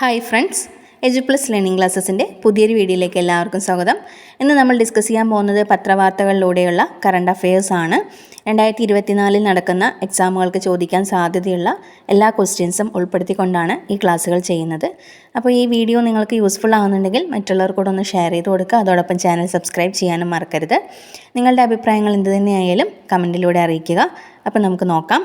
Hi friends Edu Plus Learning ക്ലാസ്സസിന്റെ പുതിയൊരു വീഡിയോയിലേക്ക് എല്ലാവർക്കും സ്വാഗതം. ഇന്ന് നമ്മൾ ഡിസ്കസ് ചെയ്യാൻ പോകുന്നത് പത്രവാർത്തകളിലൂടെയുള്ള കറണ്ട് അഫയേഴ്സ് ആണ്. രണ്ടായിരത്തി ഇരുപത്തിനാലിൽ നടക്കുന്ന എക്സാമുകൾക്ക് ചോദിക്കാൻ സാധ്യതയുള്ള എല്ലാ ക്വസ്റ്റ്യൻസും ഉൾപ്പെടുത്തിക്കൊണ്ടാണ് ഈ ക്ലാസ്സുകൾ ചെയ്യുന്നത്. അപ്പോൾ ഈ വീഡിയോ നിങ്ങൾക്ക് യൂസ്ഫുൾ ആകുന്നുണ്ടെങ്കിൽ മറ്റുള്ളവർക്കൂടെ ഒന്ന് ഷെയർ ചെയ്ത് കൊടുക്കുക. അതോടൊപ്പം ചാനൽ സബ്സ്ക്രൈബ് ചെയ്യാനും മറക്കരുത്. നിങ്ങളുടെ അഭിപ്രായങ്ങൾ എന്ത് തന്നെയായാലും കമന്റിലൂടെ അറിയിക്കുക. അപ്പോൾ നമുക്ക് നോക്കാം.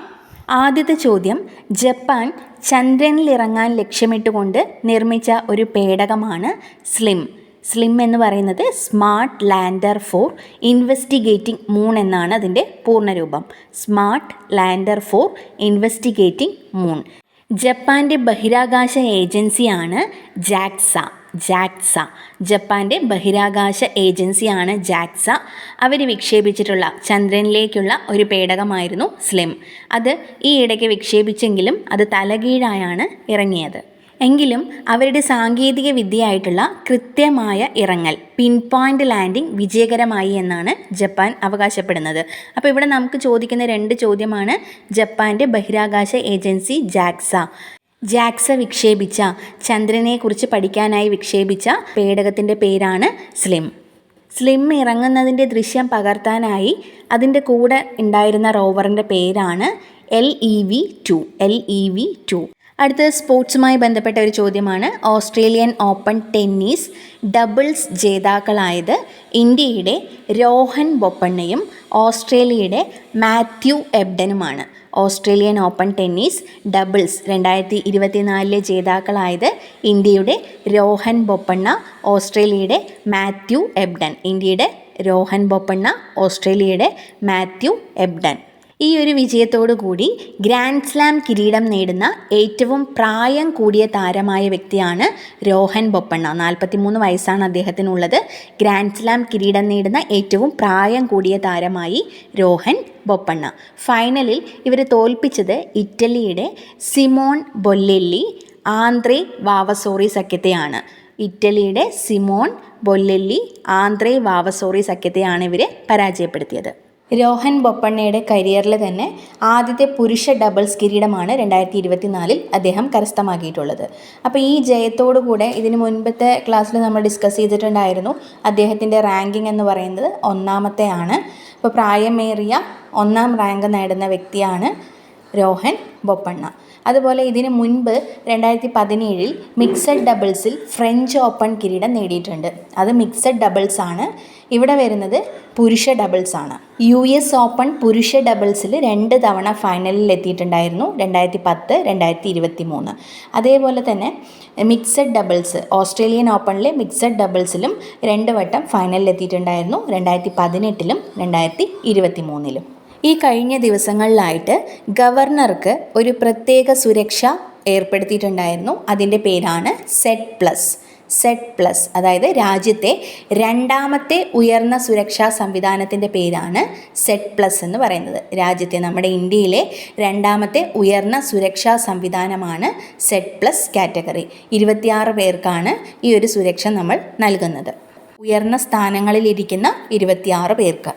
ആദ്യത്തെ ചോദ്യം ജപ്പാൻ ചന്ദ്രനിലിറങ്ങാൻ ലക്ഷ്യമിട്ടുകൊണ്ട് നിർമ്മിച്ച ഒരു പേടകമാണ് സ്ലിം. സ്ലിം എന്ന് പറയുന്നത് smart lander for investigating moon എന്നാണ് അതിന്റെ പൂർണരൂപം smart lander for investigating moon. ജപ്പാന്റെ ബഹിരാകാശ ഏജൻസിയാണ് ജാക്സ. ജാക്സ. ജപ്പാന്റെ ബഹിരാകാശ ഏജൻസിയാണ് ജാക്സ. അവർ വിക്ഷേപിച്ചിട്ടുള്ള ചന്ദ്രനിലേക്കുള്ള ഒരു പേടകമായിരുന്നു സ്ലിം. അത് ഈ ഇടയ്ക്ക് വിക്ഷേപിച്ചെങ്കിലും അത് തലകീഴായാണ് ഇറങ്ങിയത്. എങ്കിലും അവരുടെ സാങ്കേതിക വിദ്യയായിട്ടുള്ള കൃത്യമായ ഇറങ്ങൽ പിൻ പോയിന്റ് ലാൻഡിംഗ് വിജയകരമായി എന്നാണ് ജപ്പാൻ അവകാശപ്പെടുന്നത്. അപ്പോൾ ഇവിടെ നമുക്ക് ചോദിക്കുന്ന രണ്ട് ചോദ്യമാണ് ജപ്പാന്റെ ബഹിരാകാശ ഏജൻസി ജാക്സ. ജാക്സ വിക്ഷേപിച്ച ചന്ദ്രനെക്കുറിച്ച് പഠിക്കാനായി വിക്ഷേപിച്ച പേടകത്തിന്റെ പേരാണ് സ്ലിം. സ്ലിം ഇറങ്ങുന്നതിന്റെ ദൃശ്യം പകർത്താനായി അതിന്റെ കൂടെ ഉണ്ടായിരുന്ന റോവറിന്റെ പേരാണ് L E V two L E V two. അടുത്തത് സ്പോർട്സുമായി ബന്ധപ്പെട്ട ഒരു ചോദ്യമാണ്. ഓസ്ട്രേലിയൻ ഓപ്പൺ ടെന്നീസ് ഡബിൾസ് ജേതാക്കളായത് ഇന്ത്യയുടെ രോഹൻ ബൊപ്പണ്ണയും ഓസ്ട്രേലിയയുടെ മാത്യു എബ്ഡനുമാണ്. ഓസ്ട്രേലിയൻ ഓപ്പൺ ടെന്നീസ് ഡബിൾസ് രണ്ടായിരത്തി ഇരുപത്തിനാലിലെ ജേതാക്കളായത് ഇന്ത്യയുടെ രോഹൻ ബൊപ്പണ്ണ ഓസ്ട്രേലിയയുടെ മാത്യു എബ്ഡൻ. ഇന്ത്യയുടെ രോഹൻ ബൊപ്പണ്ണ ഓസ്ട്രേലിയയുടെ മാത്യു എബ്ഡൻ. ഈ ഒരു വിജയത്തോടു കൂടി ഗ്രാൻഡ് സ്ലാം കിരീടം നേടുന്ന ഏറ്റവും പ്രായം കൂടിയ താരമായ വ്യക്തിയാണ് രോഹൻ ബൊപ്പണ്ണ. നാൽപ്പത്തിമൂന്ന് വയസ്സാണ് അദ്ദേഹത്തിനുള്ളത്. ഗ്രാൻഡ് സ്ലാം കിരീടം നേടുന്ന ഏറ്റവും പ്രായം കൂടിയ താരമായി രോഹൻ ബൊപ്പണ്ണ. ഫൈനലിൽ ഇവർ തോൽപ്പിച്ചത് ഇറ്റലിയുടെ സിമോൺ ബൊല്ലെല്ലി ആന്ത്രേ വാവസോറി സഖ്യത്തെയാണ്. ഇറ്റലിയുടെ സിമോൺ ബൊല്ലെല്ലി ആന്ത്രേ വാവസോറി സഖ്യത്തെയാണ് ഇവർ പരാജയപ്പെടുത്തിയത്. രോഹൻ ബൊപ്പണ്ണയുടെ കരിയറിൽ തന്നെ ആദ്യത്തെ പുരുഷ ഡബിൾസ് കിരീടമാണ് രണ്ടായിരത്തി ഇരുപത്തിനാലിൽ അദ്ദേഹം കരസ്ഥമാക്കിയിട്ടുള്ളത്. അപ്പോൾ ഈ ജയത്തോടു കൂടെ ഇതിന് മുൻപത്തെ ക്ലാസ്സിൽ നമ്മൾ ഡിസ്കസ് ചെയ്തിട്ടുണ്ടായിരുന്നു അദ്ദേഹത്തിന്റെ റാങ്കിങ് എന്ന് പറയുന്നത് ഒന്നാമത്തെയാണ്. അപ്പോൾ പ്രായമേറിയ ഒന്നാം റാങ്ക് നേടുന്ന വ്യക്തിയാണ് രോഹൻ ബൊപ്പണ്ണ. അതുപോലെ ഇതിനു മുൻപ് രണ്ടായിരത്തി പതിനേഴിൽ മിക്സഡ് ഡബിൾസിൽ ഫ്രഞ്ച് ഓപ്പൺ കിരീടം നേടിയിട്ടുണ്ട്. അത് മിക്സഡ് ഡബിൾസ് ആണ്. ഇവിടെ വരുന്നത് പുരുഷ ഡബിൾസ് ആണ്. യു എസ് ഓപ്പൺ പുരുഷ ഡബിൾസിൽ രണ്ട് തവണ ഫൈനലിൽ എത്തിയിട്ടുണ്ടായിരുന്നു. രണ്ടായിരത്തി പത്ത് രണ്ടായിരത്തി ഇരുപത്തി മൂന്ന് അതേപോലെ തന്നെ മിക്സഡ് ഡബിൾസ് ഓസ്ട്രേലിയൻ ഓപ്പണിലെ മിക്സഡ് ഡബിൾസിലും രണ്ട് വട്ടം ഫൈനലിൽ എത്തിയിട്ടുണ്ടായിരുന്നു. രണ്ടായിരത്തി പതിനെട്ടിലും രണ്ടായിരത്തി ഇരുപത്തി മൂന്നിലും ഈ കഴിഞ്ഞ ദിവസങ്ങളിലായിട്ട് ഗവർണർക്ക് ഒരു പ്രത്യേക സുരക്ഷ ഏർപ്പെടുത്തിയിട്ടുണ്ടായിരുന്നു. അതിന്റെ പേരാണ് സെറ്റ് പ്ലസ് സെറ്റ് പ്ലസ് അതായത് രാജ്യത്തെ രണ്ടാമത്തെ ഉയർന്ന സുരക്ഷാ സംവിധാനത്തിന്റെ പേരാണ് സെറ്റ് പ്ലസ് എന്ന് പറയുന്നത്. രാജ്യത്തെ നമ്മുടെ ഇന്ത്യയിലെ രണ്ടാമത്തെ ഉയർന്ന സുരക്ഷാ സംവിധാനമാണ് സെറ്റ് പ്ലസ് കാറ്റഗറി ഇരുപത്തിയാറ് പേർക്കാണ് ഈ ഒരു സുരക്ഷ നമ്മൾ നൽകുന്നത്. ഉയർന്ന സ്ഥാനങ്ങളിലിരിക്കുന്ന ഇരുപത്തിയാറ് പേർക്ക്.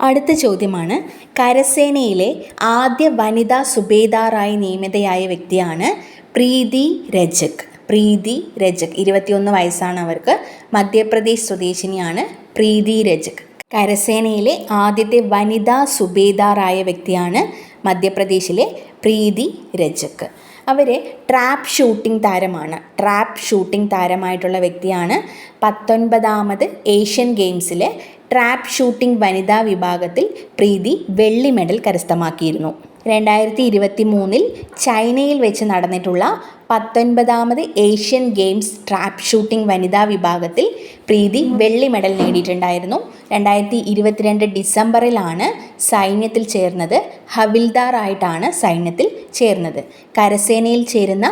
അടുത്ത ചോദ്യമാണ്. കരസേനയിലെ ആദ്യ വനിതാ സുബേദാറായി നിയമിതയായ വ്യക്തിയാണ് പ്രീതി രജക്. പ്രീതി രജക് ഇരുപത്തിയൊന്ന് വയസ്സാണ് അവർക്ക്. മധ്യപ്രദേശ് സ്വദേശിനിയാണ് പ്രീതി രജക്. കരസേനയിലെ ആദ്യത്തെ വനിതാ സുബേദാറായ വ്യക്തിയാണ് മധ്യപ്രദേശിലെ പ്രീതി രജക്. അവർ ട്രാപ്പ് ഷൂട്ടിംഗ് താരമാണ്. ട്രാപ്പ് ഷൂട്ടിംഗ് താരമായിട്ടുള്ള വ്യക്തിയാണ് പത്തൊൻപതാമത് ഏഷ്യൻ ഗെയിംസിലെ ട്രാപ്പ് ഷൂട്ടിംഗ് വനിതാ വിഭാഗത്തിൽ പ്രീതി വെള്ളി മെഡൽ കരസ്ഥമാക്കിയിരുന്നു. രണ്ടായിരത്തി ഇരുപത്തി മൂന്നിൽ ചൈനയിൽ വെച്ച് നടന്നിട്ടുള്ള പത്തൊൻപതാമത് ഏഷ്യൻ ഗെയിംസ് ട്രാപ്പ് ഷൂട്ടിംഗ് വനിതാ വിഭാഗത്തിൽ പ്രീതി വെള്ളി മെഡൽ നേടിയിട്ടുണ്ടായിരുന്നു. രണ്ടായിരത്തി ഇരുപത്തിരണ്ട് ഡിസംബറിലാണ് സൈന്യത്തിൽ ചേർന്നത്. ഹവിൽദാർ ആയിട്ടാണ് സൈന്യത്തിൽ ചേർന്നത്. കരസേനയിൽ ചേരുന്ന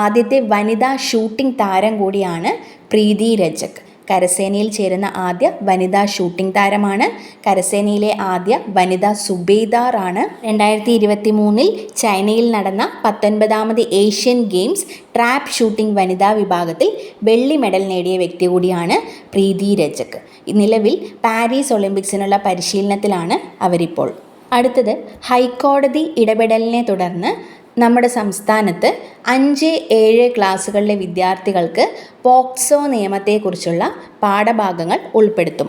ആദ്യത്തെ വനിതാ ഷൂട്ടിംഗ് താരം കൂടിയാണ് പ്രീതി രജക്. കരസേനയിൽ ചേരുന്ന ആദ്യ വനിതാ ഷൂട്ടിംഗ് താരമാണ്. കരസേനയിലെ ആദ്യ വനിതാ സുബേദാറാണ്. രണ്ടായിരത്തി ഇരുപത്തി മൂന്നിൽ ചൈനയിൽ നടന്ന പത്തൊൻപതാമത് ഏഷ്യൻ ഗെയിംസ് ട്രാപ്പ് ഷൂട്ടിംഗ് വനിതാ വിഭാഗത്തിൽ വെള്ളി മെഡൽ നേടിയ വ്യക്തി കൂടിയാണ് പ്രീതി രജക്. നിലവിൽ പാരീസ് ഒളിമ്പിക്സിനുള്ള പരിശീലനത്തിലാണ് അവരിപ്പോൾ. അടുത്തത് ഹൈക്കോടതി ഇടപെടലിനെ തുടർന്ന് നമ്മുടെ സംസ്ഥാനത്ത് അഞ്ച് ഏഴ് ക്ലാസ്സുകളിലെ വിദ്യാർത്ഥികൾക്ക് പോക്സോ നിയമത്തെക്കുറിച്ചുള്ള പാഠഭാഗങ്ങൾ ഉൾപ്പെടുത്തും.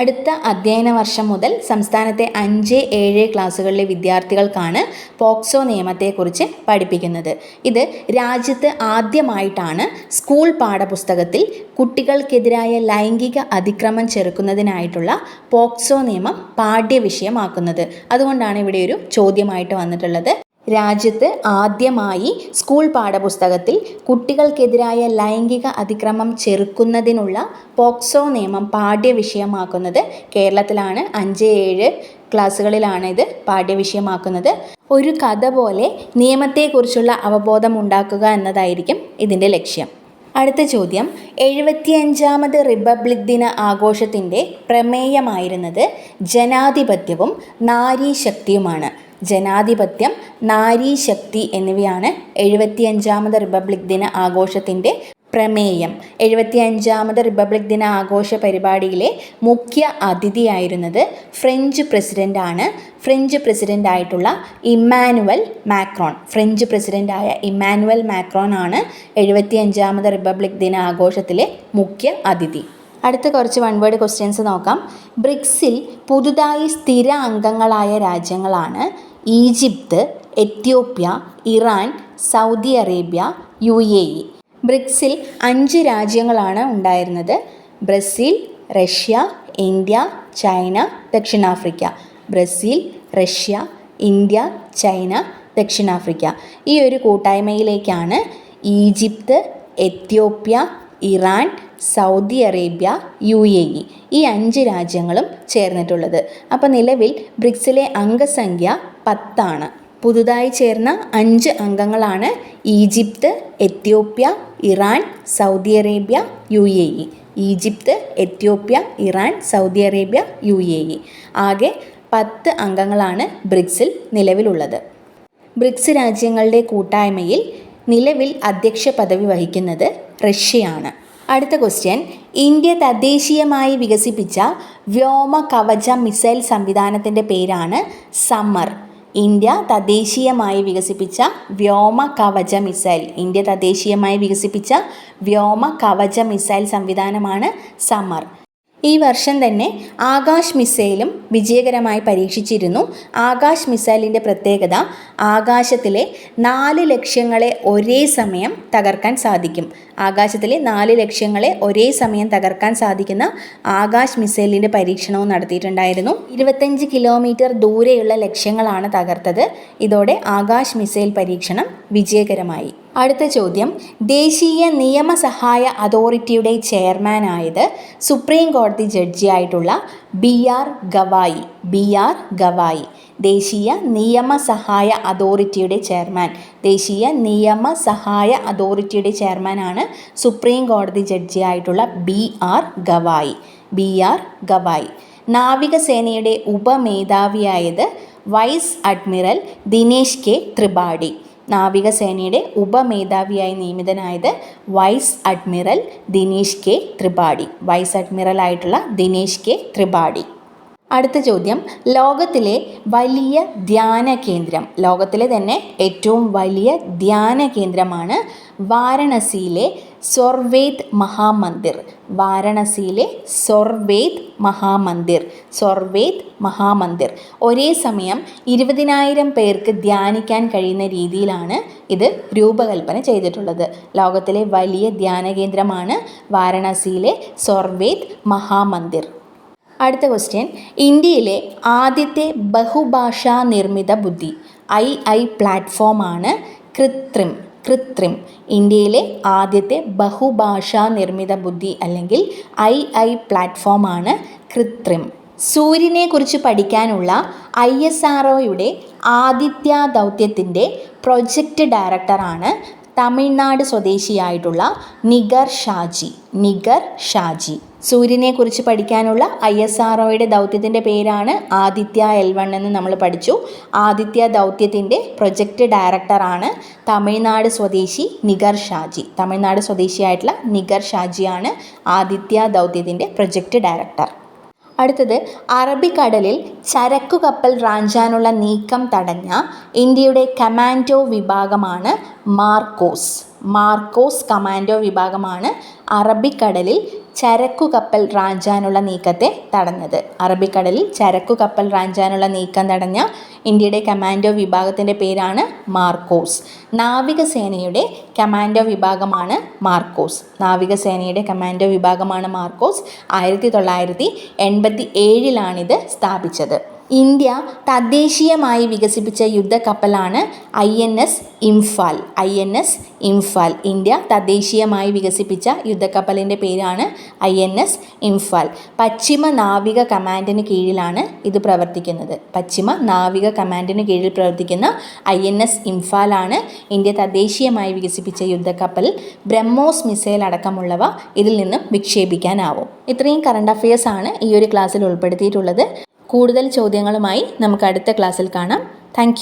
അടുത്ത അധ്യയന വർഷം മുതൽ സംസ്ഥാനത്തെ അഞ്ച് ഏഴ് ക്ലാസ്സുകളിലെ വിദ്യാർത്ഥികൾക്കാണ് പോക്സോ നിയമത്തെക്കുറിച്ച് പഠിപ്പിക്കുന്നത്. ഇത് രാജ്യത്ത് ആദ്യമായിട്ടാണ് സ്കൂൾ പാഠപുസ്തകത്തിൽ കുട്ടികൾക്കെതിരായ ലൈംഗിക അതിക്രമം ചെറുക്കുന്നതിനായിട്ടുള്ള പോക്സോ നിയമം പാഠ്യവിഷയമാക്കുന്നത്. അതുകൊണ്ടാണ് ഇവിടെ ഒരു ചോദ്യമായിട്ട് വന്നിട്ടുള്ളത്. രാജ്യത്ത് ആദ്യമായി സ്കൂൾ പാഠപുസ്തകത്തിൽ കുട്ടികൾക്കെതിരായ ലൈംഗിക അതിക്രമം ചെറുക്കുന്നതിനുള്ള പോക്സോ നിയമം പാഠ്യവിഷയമാക്കുന്നത് കേരളത്തിലാണ്. അഞ്ച് ഏഴ് ക്ലാസ്സുകളിലാണ് ഇത് പാഠ്യവിഷയമാക്കുന്നത്. ഒരു കഥ പോലെ നിയമത്തെക്കുറിച്ചുള്ള അവബോധം ഉണ്ടാക്കുക എന്നതായിരിക്കും ഇതിന്റെ ലക്ഷ്യം. അടുത്ത ചോദ്യം. എഴുപത്തിയഞ്ചാമത് റിപ്പബ്ലിക് ദിന ആഘോഷത്തിന്റെ പ്രമേയമായിരുന്നത് ജനാധിപത്യവും നാരീശക്തിയുമാണ്. ജനാധിപത്യം നാരീശക്തി എന്നിവയാണ് എഴുപത്തിയഞ്ചാമത് റിപ്പബ്ലിക് ദിന ആഘോഷത്തിന്റെ പ്രമേയം. എഴുപത്തിയഞ്ചാമത് റിപ്പബ്ലിക് ദിന ആഘോഷ പരിപാടിയിലെ മുഖ്യ അതിഥിയായിരുന്നത് ഫ്രഞ്ച് പ്രസിഡന്റാണ് ഫ്രഞ്ച് പ്രസിഡന്റായിട്ടുള്ള ഇമ്മാനുവൽ മാക്രോൺ. ഫ്രഞ്ച് പ്രസിഡന്റായ ഇമ്മാനുവൽ മാക്രോൺ ആണ് എഴുപത്തിയഞ്ചാമത് റിപ്പബ്ലിക് ദിന ആഘോഷത്തിലെ മുഖ്യ അതിഥി. അടുത്ത കുറച്ച് വൺ വേർഡ് ക്വസ്റ്റ്യൻസ് നോക്കാം. ബ്രിക്സിൽ പുതുതായി സ്ഥിര അംഗങ്ങളായ രാജ്യങ്ങളാണ് Egypt Ethiopia Iran Saudi Arabia U A E. ബ്രിക്സിൽ അഞ്ച് രാജ്യങ്ങളാണ് ഉണ്ടായിരുന്നത്. ബ്രസീൽ റഷ്യ ഇന്ത്യ ചൈന ദക്ഷിണാഫ്രിക്ക. ബ്രസീൽ റഷ്യ ഇന്ത്യ ചൈന ദക്ഷിണാഫ്രിക്ക. ഈ ഒരു കൂട്ടായ്മയിലേക്കാണ് Egypt Ethiopia Iran Saudi Arabia U A E ഈ അഞ്ച് രാജ്യങ്ങളും ചേർന്നിട്ടുള്ളത്. അപ്പോൾ നിലവിൽ ബ്രിക്സിലെ അംഗസംഖ്യ പത്താണ്. പുതുതായി ചേർന്ന അഞ്ച് അംഗങ്ങളാണ് Egypt Ethiopia Iran Saudi Arabia U A E. Egypt Ethiopia Iran Saudi Arabia U A E. ആകെ പത്ത് അംഗങ്ങളാണ് ബ്രിക്സിൽ നിലവിലുള്ളത്. ബ്രിക്സ് രാജ്യങ്ങളുടെ കൂട്ടായ്മയിൽ നിലവിൽ അധ്യക്ഷ പദവി വഹിക്കുന്നത് റഷ്യയാണ്. അടുത്ത ക്വസ്റ്റ്യൻ ഇന്ത്യ തദ്ദേശീയമായി വികസിപ്പിച്ച വ്യോമ കവച മിസൈൽ സംവിധാനത്തിന്റെ പേരാണ് സമ്മർ. ഇന്ത്യ തദ്ദേശീയമായി വികസിപ്പിച്ച വ്യോമ കവച മിസൈൽ. ഇന്ത്യ തദ്ദേശീയമായി വികസിപ്പിച്ച വ്യോമ കവച മിസൈൽ സംവിധാനമാണ് സമ്മർ. ഈ വർഷം തന്നെ ആകാശ് മിസൈലും വിജയകരമായി പരീക്ഷിച്ചിരുന്നു. ആകാശ് മിസൈലിന്റെ പ്രത്യേകത ആകാശത്തിലെ നാല് ലക്ഷ്യങ്ങളെ ഒരേ സമയം തകർക്കാൻ സാധിക്കും. ആകാശത്തിലെ നാല് ലക്ഷ്യങ്ങളെ ഒരേ സമയം തകർക്കാൻ സാധിക്കുന്ന ആകാശ് മിസൈലിന്റെ പരീക്ഷണവും നടത്തിയിട്ടുണ്ടായിരുന്നു. ഇരുപത്തഞ്ച് കിലോമീറ്റർ ദൂരെയുള്ള ലക്ഷ്യങ്ങളാണ് തകർത്തത്. ഇതോടെ ആകാശ് മിസൈൽ പരീക്ഷണം വിജയകരമായി. അടുത്ത ചോദ്യം. ദേശീയ നിയമസഹായ അതോറിറ്റിയുടെ ചെയർമാനായത് സുപ്രീം കോടതി ജഡ്ജിയായിട്ടുള്ള B R Gavai. B R Gavai. ദേശീയ നിയമസഹായ അതോറിറ്റിയുടെ ചെയർമാൻ. ദേശീയ നിയമസഹായ അതോറിറ്റിയുടെ ചെയർമാനാണ് സുപ്രീം കോടതി ജഡ്ജിയായിട്ടുള്ള B R Gavai. B R Gavai. നാവികസേനയുടെ ഉപമേധാവിയായത് vice admiral Dinesh K Tripathi. നാവികസേനയുടെ ഉപമേധാവിയായി നിയമിതനായത് vice admiral Dinesh K Tripathi. Vice admiral ആയിട്ടുള്ള ദിനേശ് കെ ത്രിപാഠി. അടുത്ത ചോദ്യം. ലോകത്തിലെ വലിയ ധ്യാന കേന്ദ്രം. ലോകത്തിലെ തന്നെ ഏറ്റവും വലിയ ധ്യാന കേന്ദ്രമാണ് വാരണസിയിലെ സൊർവേദ് മഹാമന്ദിർ. വാരണസിയിലെ സൊർവേദ് മഹാമന്ദിർ. സൊർവേദ് മഹാമന്ദിർ. ഒരേ സമയം ഇരുപതിനായിരം പേർക്ക് ധ്യാനിക്കാൻ കഴിയുന്ന രീതിയിലാണ് ഇത് രൂപകൽപ്പന ചെയ്തിട്ടുള്ളത്. ലോകത്തിലെ വലിയ ധ്യാന കേന്ദ്രമാണ് വാരണസിയിലെ സൊർവേദ് മഹാമന്ദിർ. അടുത്ത ക്വസ്റ്റ്യൻ ഇന്ത്യയിലെ ആദ്യത്തെ ബഹുഭാഷാ നിർമ്മിത ബുദ്ധി ഐ ഐ പ്ലാറ്റ്ഫോമാണ് കൃത്രിം കൃത്രിം. ഇന്ത്യയിലെ ആദ്യത്തെ ബഹുഭാഷാ നിർമ്മിത ബുദ്ധി അല്ലെങ്കിൽ ഐ ഐ പ്ലാറ്റ്ഫോമാണ് കൃത്രിം. സൂര്യനെക്കുറിച്ച് പഠിക്കാനുള്ള ഐ എസ് ആർ ഒയുടെ ആദിത്യ ദൗത്യത്തിന്റെ പ്രൊജക്റ്റ് ഡയറക്ടറാണ് തമിഴ്നാട് സ്വദേശിയായിട്ടുള്ള നിഗർ ഷാജി നിഗർ ഷാജി. സൂര്യനെക്കുറിച്ച് പഠിക്കാനുള്ള ഐ എസ് ആർ ഒയുടെ ദൗത്യത്തിന്റെ പേരാണ് ആദിത്യ എൽ വൺ എന്ന് നമ്മൾ പഠിച്ചു. ആദിത്യ ദൗത്യത്തിന്റെ പ്രൊജക്റ്റ് ഡയറക്ടറാണ് തമിഴ്നാട് സ്വദേശി നിഗർ ഷാജി. തമിഴ്നാട് സ്വദേശിയായിട്ടുള്ള നിഗർ ഷാജിയാണ് ആദിത്യ ദൗത്യത്തിന്റെ പ്രൊജക്റ്റ് ഡയറക്ടർ. അടുത്തത് അറബിക്കടലിൽ ചരക്കു കപ്പൽ റാഞ്ചാനുള്ള നീക്കം തടഞ്ഞ ഇന്ത്യയുടെ കമാൻഡോ വിഭാഗമാണ് മാർക്കോസ്. മാർക്കോസ് കമാൻഡോ വിഭാഗമാണ് അറബിക്കടലിൽ ചരക്കു കപ്പൽ റാഞ്ചാനുള്ള നീക്കത്തെ തടഞ്ഞത്. അറബിക്കടലിൽ ചരക്കു കപ്പൽ റാഞ്ചാനുള്ള നീക്കം തടഞ്ഞ ഇന്ത്യയുടെ കമാൻഡോ വിഭാഗത്തിന്റെ പേരാണ് മാർക്കോസ്. നാവികസേനയുടെ കമാൻഡോ വിഭാഗമാണ് മാർക്കോസ്. നാവികസേനയുടെ കമാൻഡോ വിഭാഗമാണ് മാർക്കോസ്. ആയിരത്തി തൊള്ളായിരത്തി എൺപത്തി ഏഴിലാണിത് സ്ഥാപിച്ചത്. ഇന്ത്യ തദ്ദേശീയമായി വികസിപ്പിച്ച യുദ്ധക്കപ്പലാണ് I N S Imphal. I N S Imphal. India തദ്ദേശീയമായി വികസിപ്പിച്ച യുദ്ധക്കപ്പലിന്റെ പേരാണ് ഐ എൻ എസ് ഇംഫാൽ. പശ്ചിമ നാവിക കമാൻഡിന് കീഴിലാണ് ഇത് പ്രവർത്തിക്കുന്നത്. പശ്ചിമ നാവിക കമാൻഡിന് കീഴിൽ പ്രവർത്തിക്കുന്ന ഐ എൻ എസ് ഇംഫാലാണ് ഇന്ത്യ തദ്ദേശീയമായി വികസിപ്പിച്ച യുദ്ധക്കപ്പൽ. ബ്രഹ്മോസ് മിസൈൽ അടക്കമുള്ളവ ഇതിൽ നിന്നും വിക്ഷേപിക്കാനാവും. ഇത്രയും കറണ്ട് അഫയേഴ്സാണ് ഈ ഒരു ക്ലാസ്സിൽ ഉൾപ്പെടുത്തിയിട്ടുള്ളത്. കൂടുതൽ ചോദ്യങ്ങളുമായി നമുക്ക് അടുത്ത ക്ലാസ്സിൽ കാണാം. താങ്ക്